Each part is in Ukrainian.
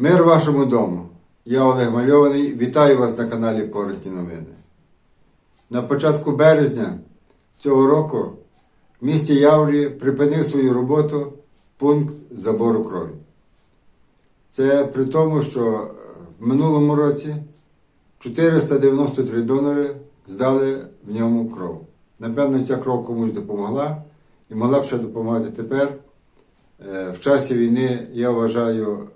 Мир вашому дому. Я Олег Мальований. Вітаю вас на каналі Корисні новини. На початку березня цього року в місті Яврі припинив свою роботу пункт забору крові. Це при тому, що в минулому році 493 донори здали в ньому кров. Напевно, ця кров комусь допомогла і могла б ще допомагати тепер. Е, В часі війни, я вважаю,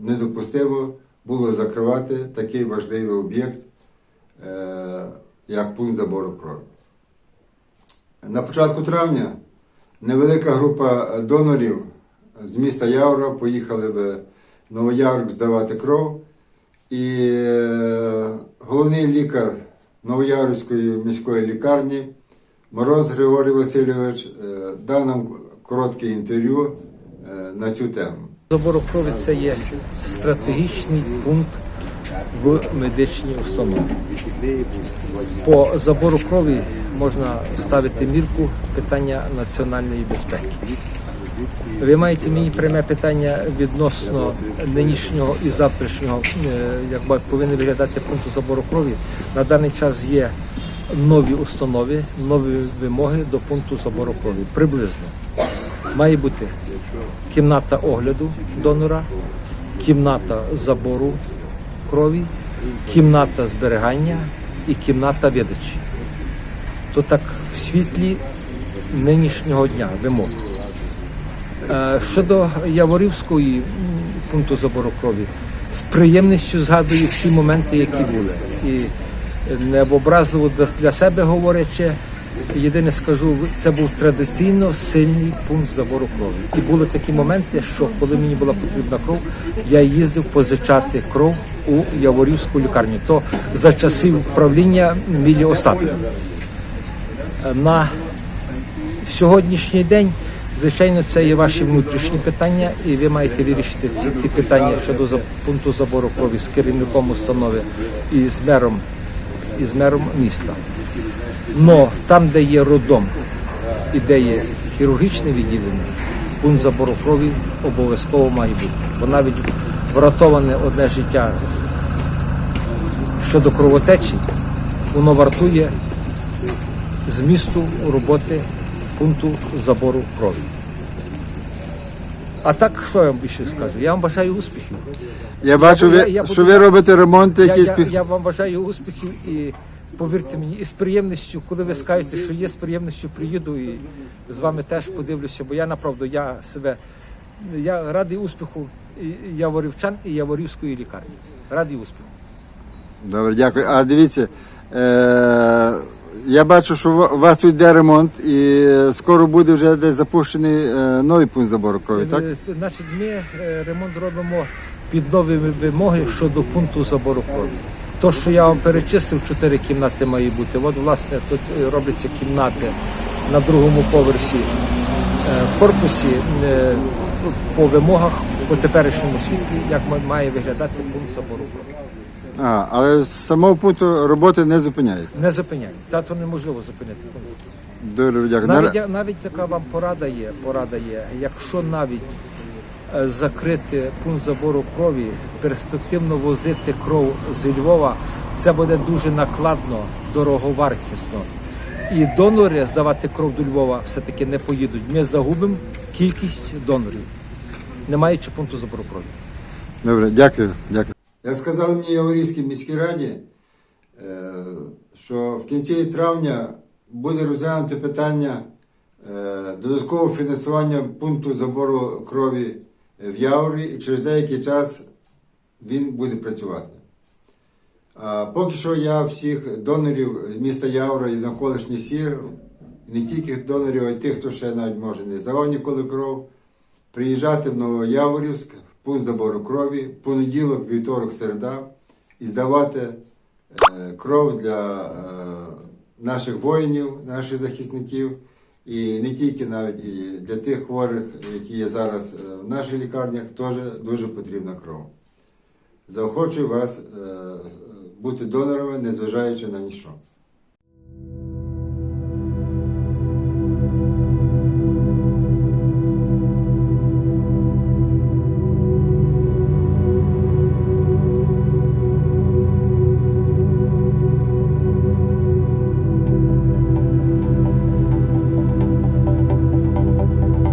недопустимо було закривати такий важливий об'єкт, е, як пункт забору крові. На початку травня невелика група донорів з міста Явра поїхали в Новояврик здавати кров. І е, головний лікар Новояврівської міської лікарні Мороз Григорій Васильович е, дав нам коротке інтерв'ю на цю тему. Забору крові це є стратегічний пункт в медичній установі. По забору крові можна ставити мірку питання національної безпеки. Ви маєте мені пряме питання відносно нинішнього і завтрашнього, е, як повинен виглядати пункту забору крові. На даний час є нові установи, нові вимоги до пункту забору крові. Приблизно має бути кімната огляду донора, кімната забору крові, кімната зберігання і кімната видачі. То так в світлі нинішнього дня вимог. Е, Щодо Яворівської пункту забору крові, з приємністю згадую ті моменти, які були. І необразливо для- для себе говорячи, єдине скажу, це був традиційно сильний пункт забору крові. І були такі моменти, що коли мені була потрібна кров, я їздив позичати кров у Яворівську лікарню. То за часів правління Мілі Остапів. На сьогоднішній день, звичайно, це є ваші внутрішні питання, і ви маєте вирішити ті питання щодо пункту забору крові з керівником установи і з мером, і з мером міста. Но там, де є родом і де є хірургічне відділення, пункт забору крові обов'язково має бути. Бо навіть врятоване одне життя щодо кровотечі, воно вартує змісту роботи пункту забору крові. А так, що я вам більше скажу? Я вам бажаю успіхів. Я бачу, я- ви, я що буду- ви робите ремонти Я, якісь. я, пі- я вам бажаю успіхів і повірте мені, і з приємністю, коли ви скажете, що є з приємністю, приїду і з вами теж подивлюся, бо я направду я себе я радий успіху яворівчан і яворівської лікарні. Радий успіху. Добре, дякую. А дивіться, е, я бачу, що у вас тут йде ремонт, і скоро буде вже десь запущений е, новий пункт забору крові, так? Е, Значить, ми е, ремонт робимо під нові вимоги щодо пункту забору крові. То, що я вам перечислив, чотири кімнати має бути. От, власне, тут е, робляться кімнати на другому поверсі е, в корпусі е, по вимогах по теперішньому світлі, як має виглядати пункт забору. А, але з самого пункту роботи не зупиняють. Не зупиняй. Та то неможливо зупинити пункт. Дуже дякую. Навіть, На- навіть така вам порада є, порада є. Якщо навіть закрити пункт забору крові, перспективно возити кров з Львова, це буде дуже накладно, дороговартісно. І донори здавати кров до Львова все-таки не поїдуть. Ми загубимо кількість донорів, не маючи пункту забору крові. Добре, дякую, дякую. Як сказали мені Яворівській міській раді, е, що в кінці травня буде розглянути питання е, додаткового фінансування пункту забору крові в Яворі, і через деякий час він буде працювати. А поки що я всіх донорів міста Явра і навколишніх сір, не тільки донорів, а й тих, хто ще навіть може не здавав ніколи кров, приїжджати в Новояворівськ, в пункт забору крові, в понеділок, вівторок, середа і здавати е, кров для е, наших воїнів, наших захисників, і не тільки навіть і для тих хворих, які є зараз е, в наших лікарнях, теж дуже потрібна кров. Заохочую вас е, бути донорами, незважаючи на ніщо.